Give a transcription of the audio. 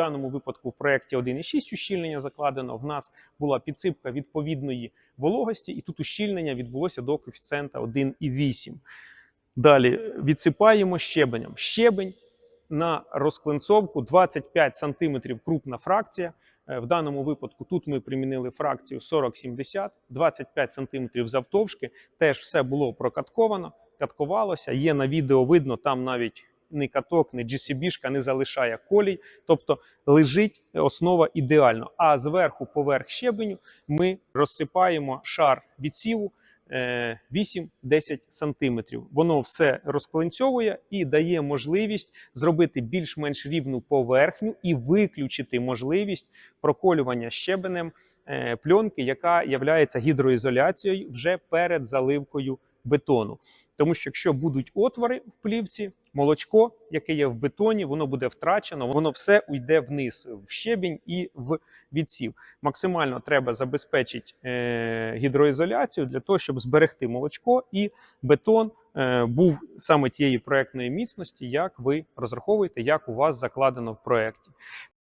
даному випадку в проєкті 1,6 ущільнення закладено. В нас була підсипка відповідної вологості, і тут ущільнення відбулося до коефіцієнта 1,8. Далі відсипаємо щебенем. Щебень на розклинцовку 25 см крупна фракція. Е, В даному випадку тут ми примінили фракцію 40-70, 25 см завтовшки. Теж все було прокатковано, каткувалося. Є на відео видно, там навіть ні каток, ні GCB-шка не залишає колій. Тобто лежить основа ідеально. А зверху, поверх щебеню, ми розсипаємо шар відсіву е, 8-10 см. Воно все розклинцьовує і дає можливість зробити більш-менш рівну поверхню і виключити можливість проколювання щебенем е, пленки, яка є гідроізоляцією вже перед заливкою бетону. Тому що якщо будуть отвори в плівці, молочко, яке є в бетоні, воно буде втрачено, воно все уйде вниз в щебінь і в відсів. Максимально треба забезпечити е, гідроізоляцію для того, щоб зберегти молочко і бетон е, був саме тієї проектної міцності, як ви розраховуєте, як у вас закладено в проекті.